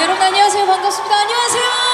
네, 여러분 안녕하세요. 반갑습니다. 안녕하세요.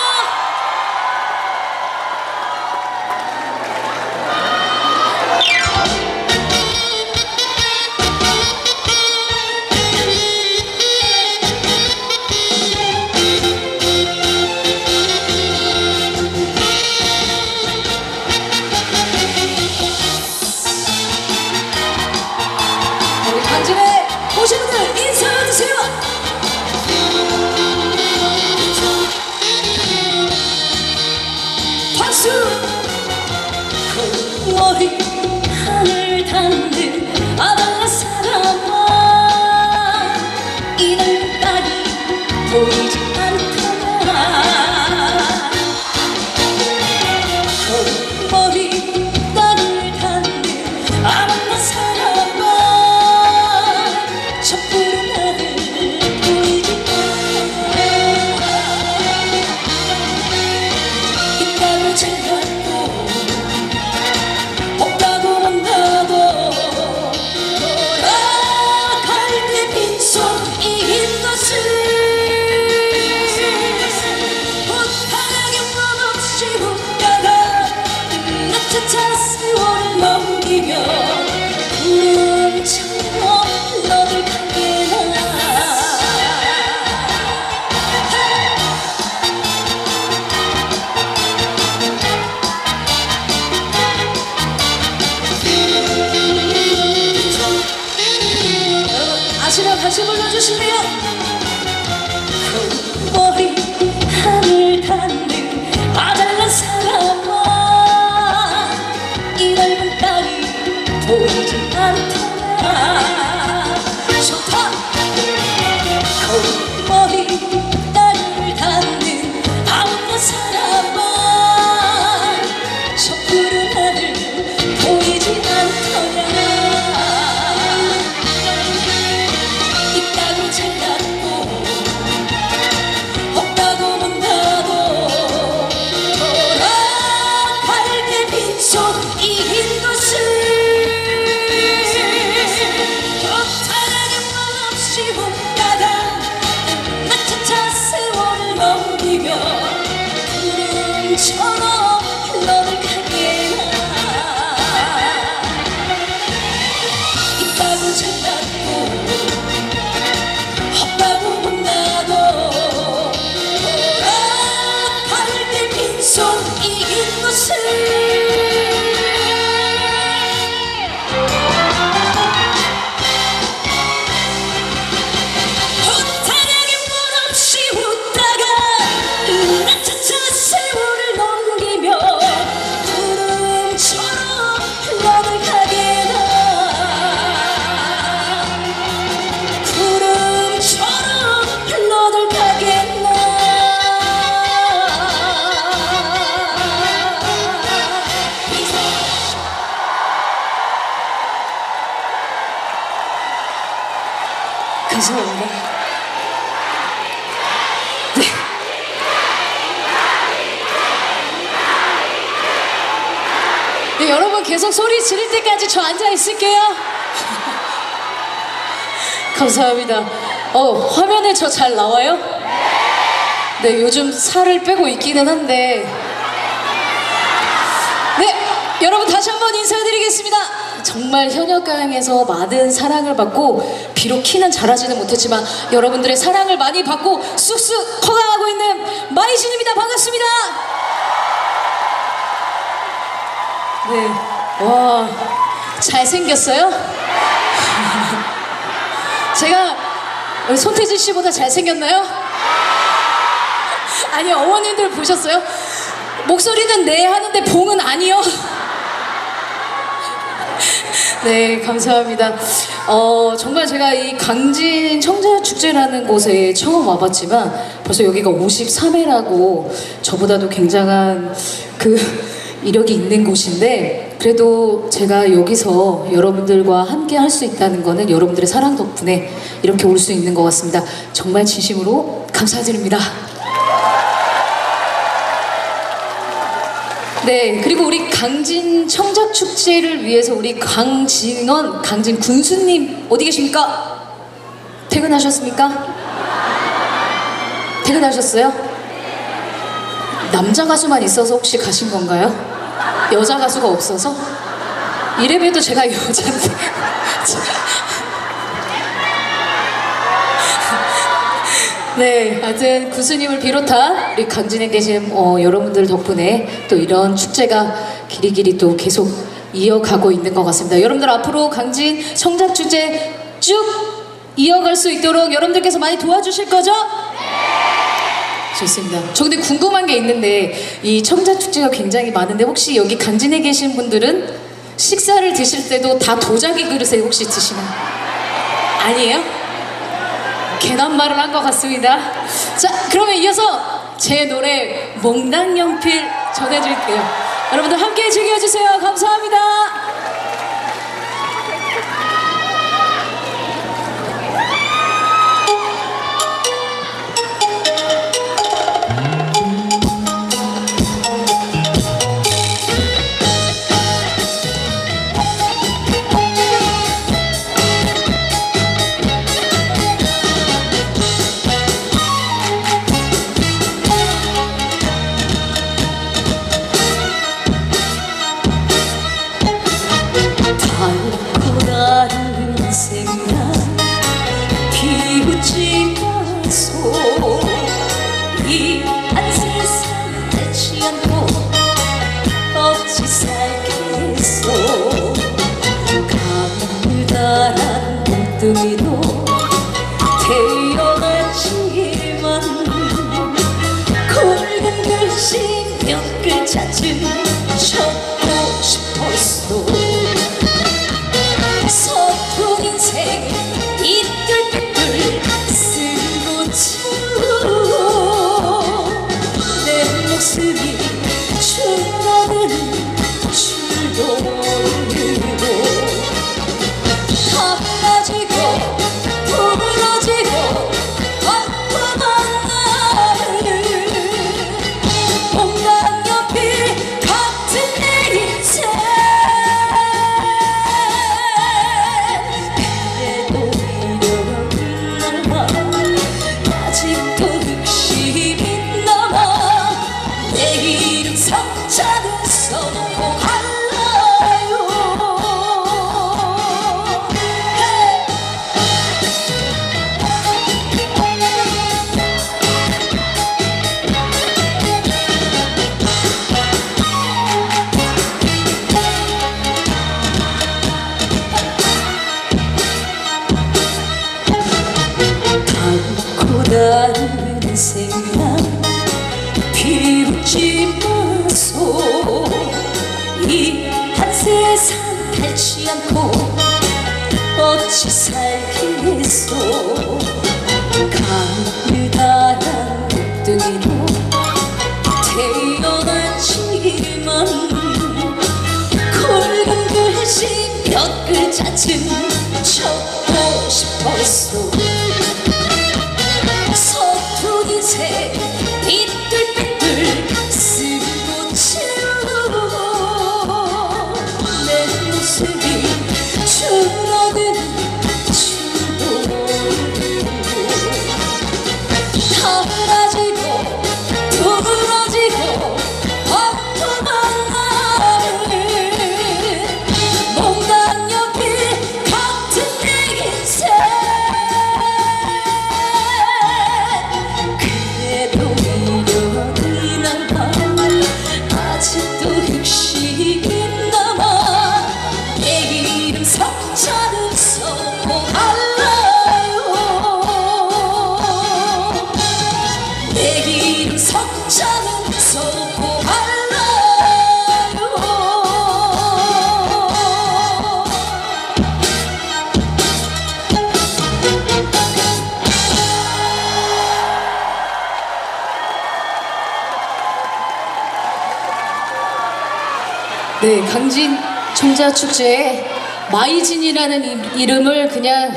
있을게요. 감사합니다. 어, 화면에 저 잘 나와요? 네, 요즘 살을 빼고 있기는 한데. 네, 여러분 다시 한번 인사드리겠습니다. 정말 현역가양에서 많은 사랑을 받고 비록 키는 자라지는 못했지만 여러분들의 사랑을 많이 받고 쑥쑥 커가고 있는 마이신입니다. 반갑습니다. 네, 와 잘생겼어요? 제가 손태진 씨보다 잘생겼나요? 아니 어머님들 보셨어요? 목소리는 네 하는데 봉은 아니요. 네, 감사합니다. 어, 정말 제가 이 강진 청자축제라는 곳에 처음 와봤지만 벌써 여기가 53회라고 저보다도 굉장한 그 이력이 있는 곳인데 그래도 제가 여기서 여러분들과 함께 할 수 있다는 거는 여러분들의 사랑 덕분에 이렇게 올 수 있는 것 같습니다. 정말 진심으로 감사드립니다. 네, 그리고 우리 강진 청작 축제를 위해서 우리 강진원, 강진 군수님 어디 계십니까? 퇴근하셨습니까? 퇴근하셨어요? 남자 가수만 있어서 혹시 가신 건가요? 여자 가수가 없어서? 이래봬도 제가 여자인데. 네, 하여튼 구스님을 비롯한 우리 강진에 계신 어, 여러분들 덕분에 또 이런 축제가 길이길이 또 계속 이어가고 있는 것 같습니다. 여러분들 앞으로 강진 성작 축제 쭉 이어갈 수 있도록 여러분들께서 많이 도와주실 거죠? 좋습니다. 저 근데 궁금한 게 있는데 이 청자 축제가 굉장히 많은데 혹시 여기 강진에 계신 분들은 식사를 드실 때도 다 도자기 그릇에 혹시 드시나요? 아니에요? 괜한 말을 한 것 같습니다. 자, 그러면 이어서 제 노래 몽당연필 전해드릴게요. 여러분들 함께 즐겨주세요. 감사합니다. 가물 닳지 않고 어찌 살겠소 가느다란 몽둥이로 태어났지만 굵은 글씨 몇 글자쯤 적고 싶었소 청자 축제에 마이진이라는 이- 이름을 그냥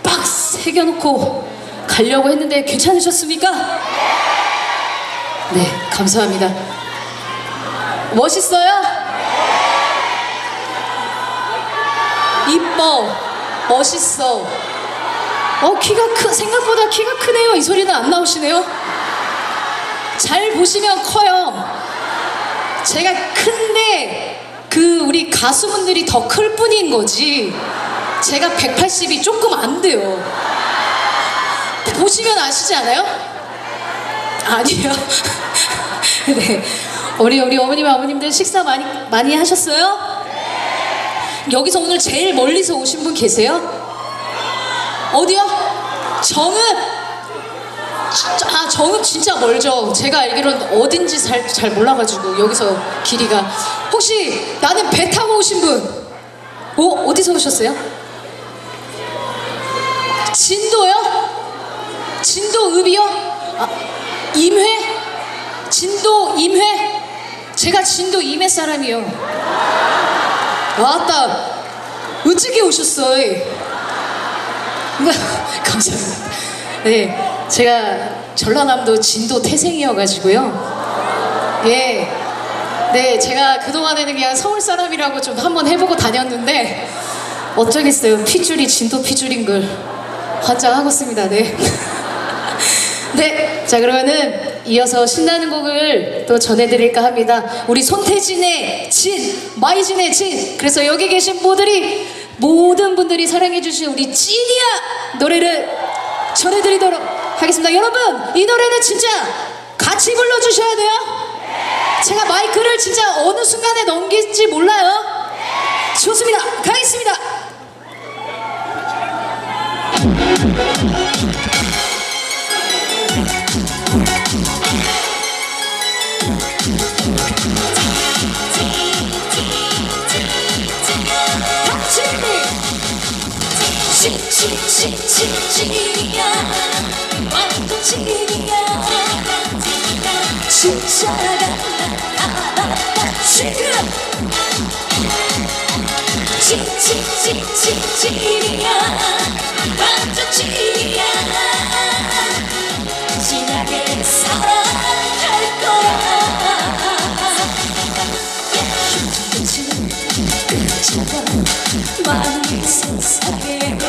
빡 새겨놓고 가려고 했는데 괜찮으셨습니까? 네, 감사합니다. 멋있어요? 이뻐, 멋있어. 어, 키가 크, 생각보다 키가 크네요. 이 소리는 안 나오시네요. 잘 보시면 커요. 제가 큰데 그 우리 가수분들이 더 클 뿐인 거지. 제가 180이 조금 안 돼요. 보시면 아시지 않아요? 아니요. 네. 우리 우리 어머님 아버님들 식사 많이 많이 하셨어요? 여기서 오늘 제일 멀리서 오신 분 계세요? 어디요? 정읍. 아 정읍 진짜 멀죠. 제가 알기로는 어딘지 잘, 잘 몰라가지고 여기서 길이가 혹시 나는 배 타고 오신 분? 어 어디서 오셨어요? 진도요? 진도읍이요? 아, 임회? 진도 임회? 제가 진도 임회 사람이요. 왔다. 어떻게 오셨어요? 감사합니다. 네, 제가 전라남도 진도 태생이어가지고요. 예. 네, 제가 그동안에는 그냥 서울 사람이라고 좀 한번 해보고 다녔는데, 어쩌겠어요. 피줄이 진도 피줄인 걸 환장하고 있습니다. 네. 네, 자 그러면은 이어서 신나는 곡을 또 전해드릴까 합니다. 우리 손태진의 진, 마이진의 진. 그래서 여기 계신 분들이 모든 분들이 사랑해주신 우리 찐이야 노래를 전해드리도록 하겠습니다. 여러분, 이 노래는 진짜 같이 불러주셔야 돼요. 제가 마이크를 진짜 어느 순간에 넘길지 몰라요. 좋습니다. 가겠습니다. 찌찌찌찌찌찌야 완전 찌리야 진짜가 지금 찌찌찌찌찌찌야 완전 찌리야 진하게 사랑할 거야 춤추는 그저가 마음이 세상에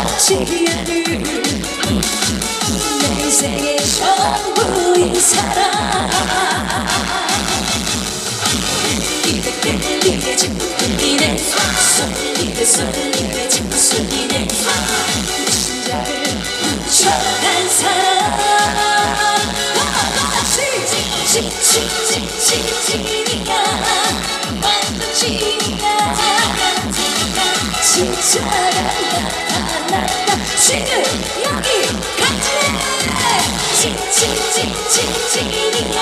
아깝지 않을 내 인생의 전부인 입에 끌리게 자꾸 끌리네 쏠리게 쏠리게 자꾸 심장을 훔쳐간 사람. 찌찌찌찌찌찌찌야 완전 찌야 진짜가 나타났다 지금 여기 같이 찌찌찌찌찌야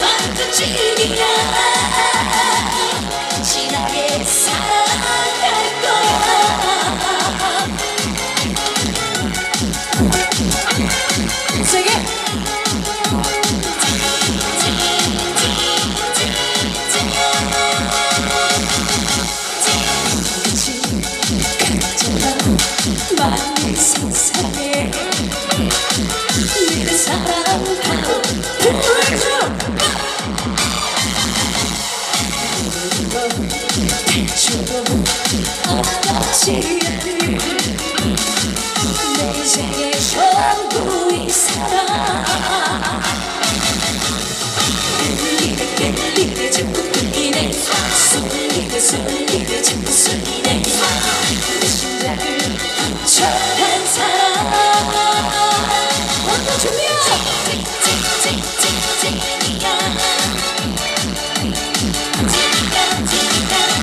완전 찌야 진하게 사랑할 거야 훔쳐간 사람 어떤 준비야?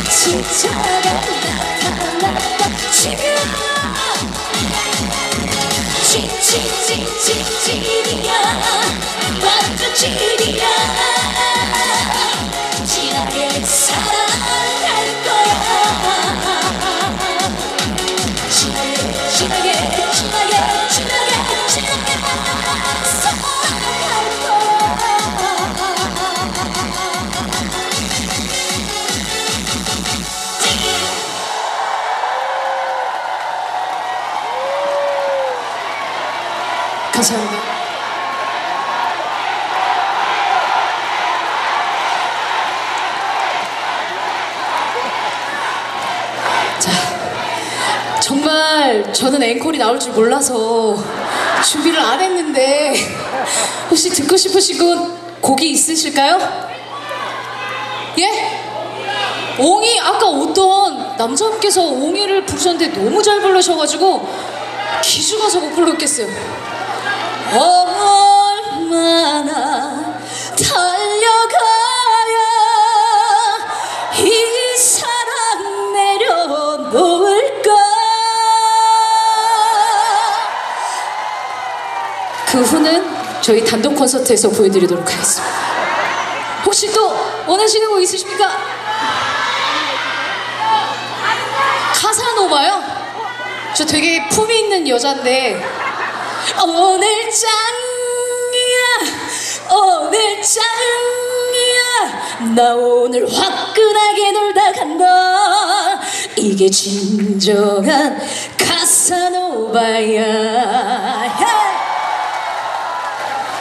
진짜가 나타났다 지금 찌찌찌찌찌찌야. 완전 찌리야 감사합니다. 자, 정말 저는 앵콜이 나올 줄 몰라서 준비를 안 했는데 혹시 듣고 싶으신 곡- 곡이 있으실까요? 예? 옹이 아까 어떤 남자분께서 옹이를 부르셨는데 너무 잘 부르셔가지고 기죽어서 못 불렀겠어요. 얼마나 달려가야 이 사랑 내려놓을까 그 후는 저희 단독 콘서트에서 보여드리도록 하겠습니다 혹시 또 원하시는 곡 있으십니까? 카사노바요? 저 되게 품이 있는 여잔데 오늘 짱이야 오늘 짱이야 나 오늘 화끈하게 놀다 간다 이게 진정한 카사노바야 예!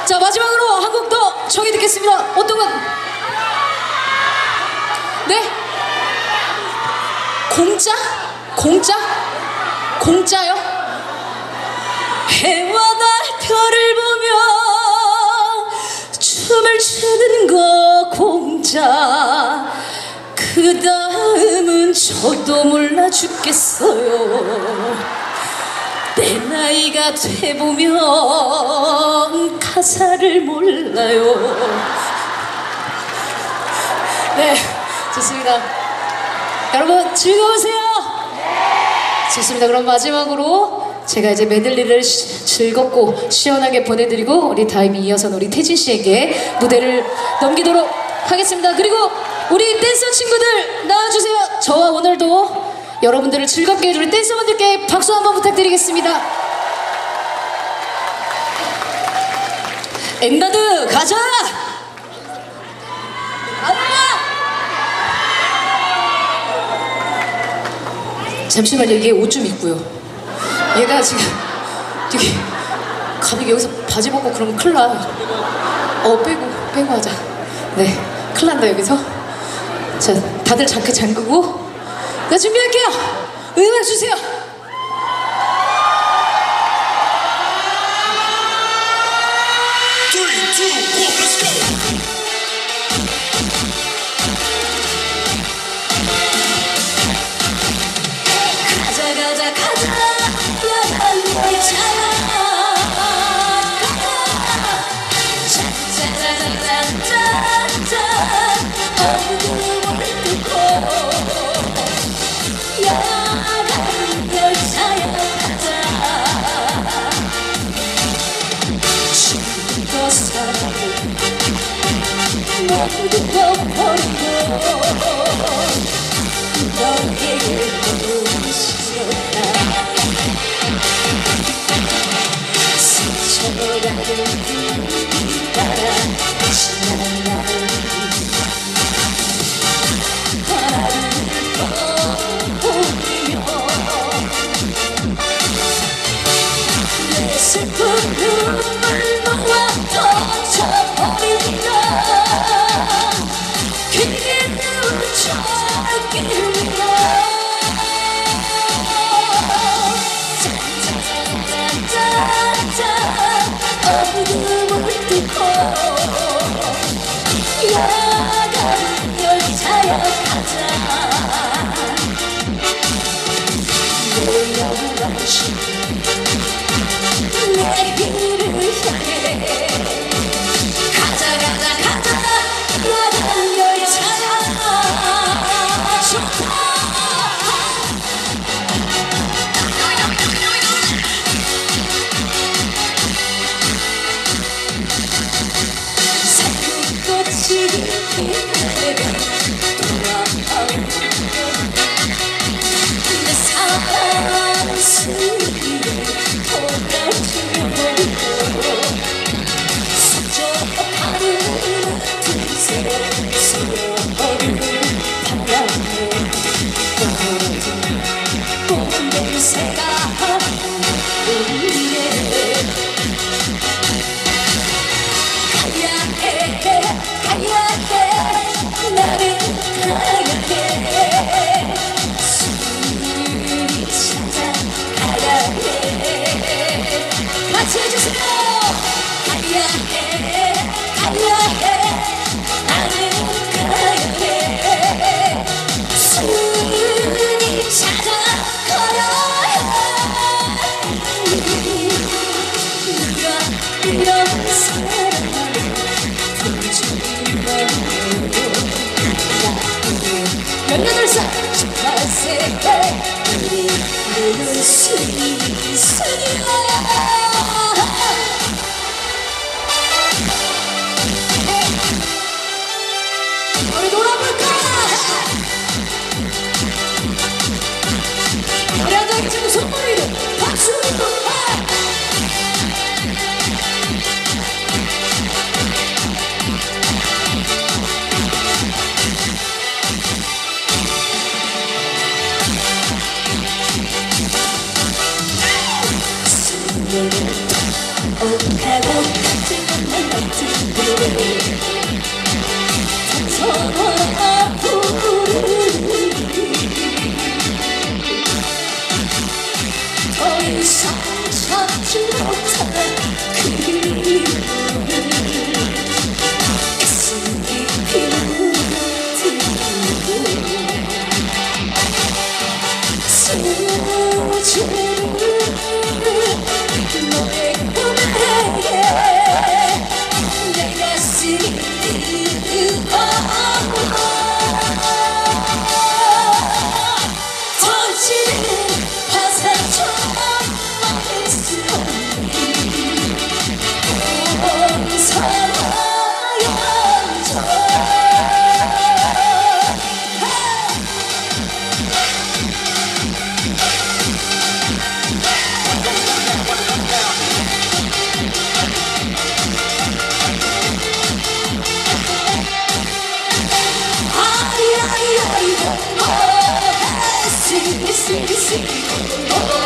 자 마지막으로 한 곡더 청해 듣겠습니다 어떤 건? 네? 공짜? 공짜? 공짜요? 해와 달 별을 보며 춤을 추는 거 공짜 그 다음은 저도 몰라 죽겠어요 내 나이가 돼보면 가사를 몰라요 네 좋습니다 여러분 즐거우세요? 좋습니다. 그럼 마지막으로 제가 이제 메들리를 시- 즐겁고 시원하게 보내드리고 우리 다임이 이어서 우리 태진 씨에게 무대를 넘기도록 하겠습니다. 그리고 우리 댄서 친구들 나와주세요. 저와 오늘도 여러분들을 즐겁게 해줄 댄서분들께 박수 한번 부탁드리겠습니다. 가자! 가자! 잠시만요. 이게 옷 좀 입고요. 얘가 지금 되게 갑자기 여기서 바지 벗고 그러면 큰일 나. 어 빼고 빼고 하자. 네, 큰일 난다 여기서. 자, 다들 자크 잠그고 나 준비할게요. 음악 주세요. 지금 손 你也不用。Sing, sing, sing.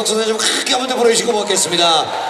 박선생님 크게 한번 더 보내주시고 먹겠습니다.